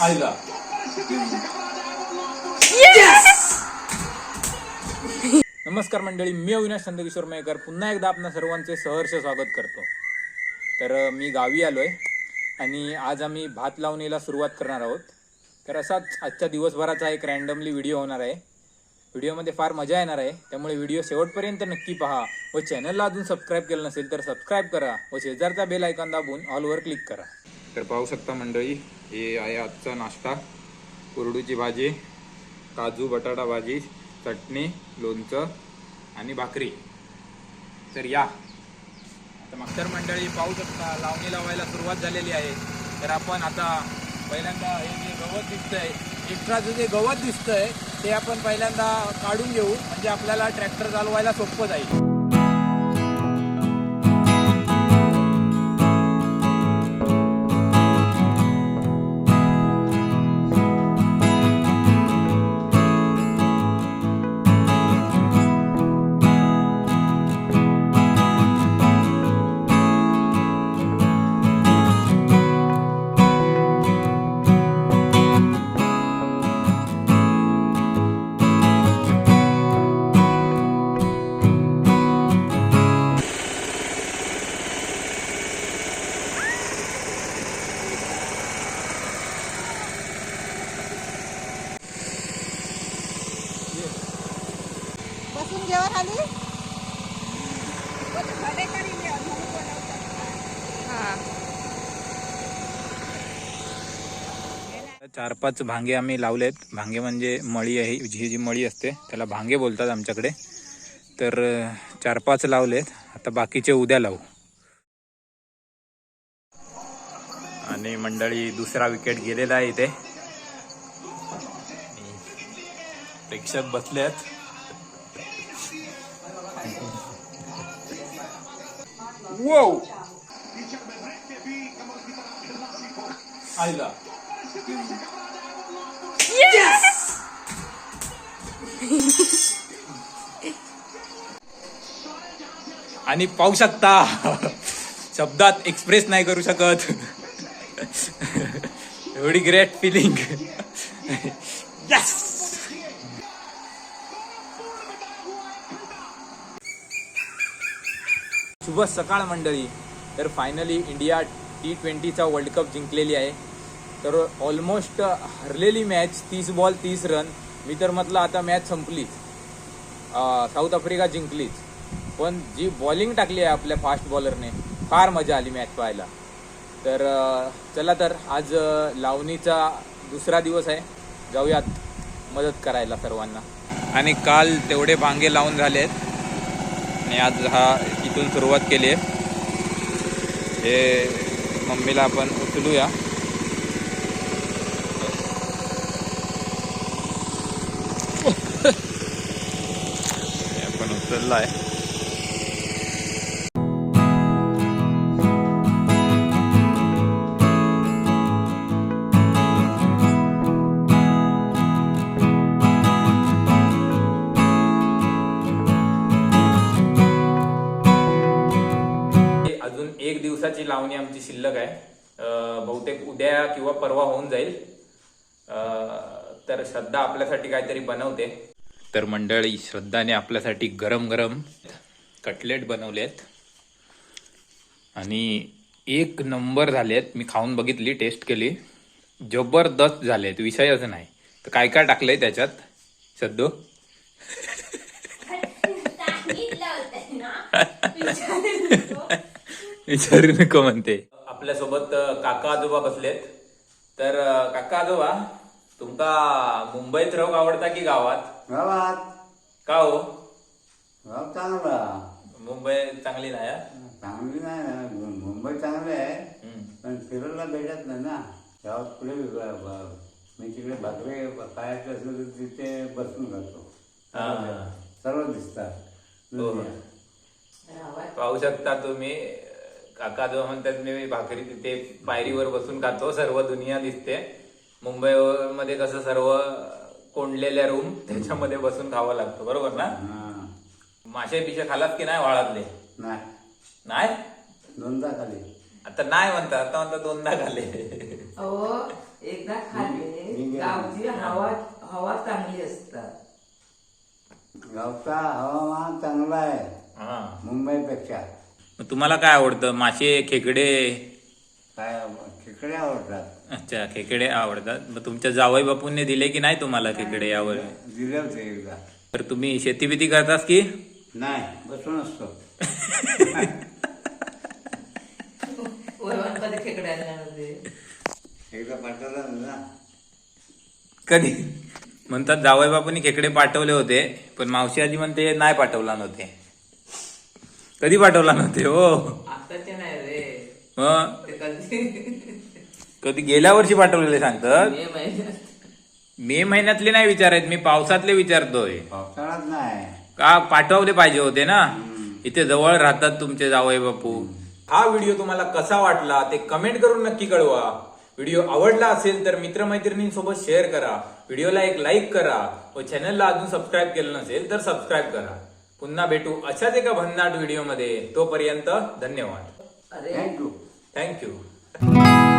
आईला. नमस्कार मंडळी मी अविनाश चंद्रकिशोर मयकर. पुन्हा एकदा आपणा सर्वांचे सहर्ष स्वागत करतो. तर मी गावी आलोय आणि आज आम्ही भात लावणीला सुरुवात करणार आहोत. तर असाच आजच्या दिवसभराचा एक रॅन्डमली व्हिडिओ होणार आहे. व्हिडिओमध्ये फार मजा येणार आहे. त्यामुळे व्हिडिओ शेवटपर्यंत नक्की पहा व चॅनलला अजून सबस्क्राईब केलं नसेल तर सबस्क्राईब करा व शेजारचा बेल आयकॉन दाबून ऑलवर क्लिक करा. तर पाहू शकता मंडळी हे आहे आजचा नाश्ता. कुरडूची भाजी काजू बटाटा भाजी चटणी लोणचं आणि भाकरी. तर या. तर मागतर मंडळी पाहू शकता लावणी लावायला सुरुवात झालेली आहे. तर आपण आता पहिल्यांदा हे जे गवत दिसतंय एक्स्ट्राचं जे गवत दिसतंय ते आपण पहिल्यांदा काढून घेऊ. म्हणजे आपल्याला ट्रॅक्टर चालवायला सोपं जाईल. जेवण आली? चार पाच भांगे आम्ही लावलेत. भांगे म्हणजे मळी आहे. ही जी मळी असते त्याला भांगे बोलतात आमच्याकडे. तर चार पाच लावलेत. आता बाकीचे उद्या लावू. आणि मंडळी दुसरा विकेट गेलेला आहे इथे. प्रेक्षक बसलेत. वो आईला आणि पाहू शकता शब्दात एक्सप्रेस नाही करू शकत. एवढी ग्रेट फिलिंग यस शुभ सकाळ मंडळी. तर फायनली इंडिया टी ट्वेंटीचा वर्ल्ड कप जिंकलेली आहे. तर ऑलमोस्ट हरलेली मॅच तीस बॉल तीस रन मी तर म्हटलं आता मॅच संपलीच. साऊथ आफ्रिका जिंकलीच. पण जी बॉलिंग टाकली आहे आपल्या फास्ट बॉलरने फार मजा आली मॅच पाहायला. तर चला तर आज लावणीचा दुसरा दिवस आहे. जाऊयात मदत करायला सर्वांना. आणि काल तेवढे भांगे लावून झालेत. आणि आज हा इथून सुरुवात केली आहे. हे मम्मीला आपण उचलूया. आपण उचलला आहे लावणी आमची शिल्लक आहे. बहुतेक उद्या किंवा परवा होऊन जाईल. तर श्रद्धा आपल्यासाठी काहीतरी बनवते. तर मंडळी श्रद्धाने आपल्यासाठी गरम गरम कटलेट बनवलेत. आणि एक नंबर झालेत. मी खाऊन बघितली टेस्ट केली. जबरदस्त झालेत. विषयच नाही. तर काय काय टाकलंय त्याच्यात? सद्दू? विचारू नको म्हणते आपल्यासोबत काका आजोबा बसलेत. तर काका आजोबा तुमका मुंबईत राहूक आवडता की गावात? गावात. का हो? गाव चांगला. मुंबई चांगली नाही हा? चांगली नाही ना. मु- मुंबई चांगली आहे. हम्म. पण फिरायला भेटत नाही ना. गावात पुढे मी तिकडे भाकरे खायचं असेल तर तिथे बसून जातो हा. सर्व दिसतात. हो. पाहू शकता तुम्ही. काका जो म्हणतात मी भाकरी तिथे पायरीवर बसून खातो सर्व दुनिया दिसते. मुंबई मध्ये कसं सर्व कोंडलेल्या रूम त्याच्यामध्ये बसून खावं लागतं. बरोबर ना? हा. मासे पिशे खालात की नाही वाळातले? नाही. नाही? दोनदा खाली आता नाही म्हणता आता म्हणता दोनदा अहो एकदा गेलो. गावची हवा हवा चांगली असतात. गावचा हवामान चांगला आहे. हा. मुंबईपेक्षा. मग तुम्हाला काय आवडतं? मासे खेकडे? काय खेकडे आवडतात. अच्छा खेकडे आवडतात. मग तुमच्या जावई बापूंनी दिले की नाही तुम्हाला खेकडे यावर? दिले होते एकदा. तर तुम्ही शेती बिती करतास की? नाही बसून असतो. वरवंत खेकड्यांमध्ये एकदा पाठवलं ना. कधी? म्हणतात जावई बापूंनी खेकडे पाठवले होते पण मावशी आजी म्हणते नाही पाठवला नव्हते. कधी पाठवला नव्हते हो. आताचे नाही रे. मग? ते कधी कधी गेल्या वर्षी पाठवलेले सांगतात? मे महिन्यात. मे महिन्यातले नाही विचारायत मी पावसातले विचारतोय. पावसाळ्यात नाही. का पाठवले पाहिजे होते ना? इथे जवळ राहतात तुमचे जावई बापू. हा व्हिडिओ तुम्हाला कसा वाटला ते कमेंट करून नक्की कळवा. व्हिडिओ आवडला असेल तर मित्रमैत्रिणींसोबत शेअर करा. व्हिडिओला एक लाईक करा. व चॅनलला अजून सबस्क्राईब केलं नसेल तर सबस्क्राईब करा. पुन्हा भेटू अशाच एका भन्नाट व्हिडिओमध्ये. तोपर्यंत धन्यवाद. अरे. Thank you thank you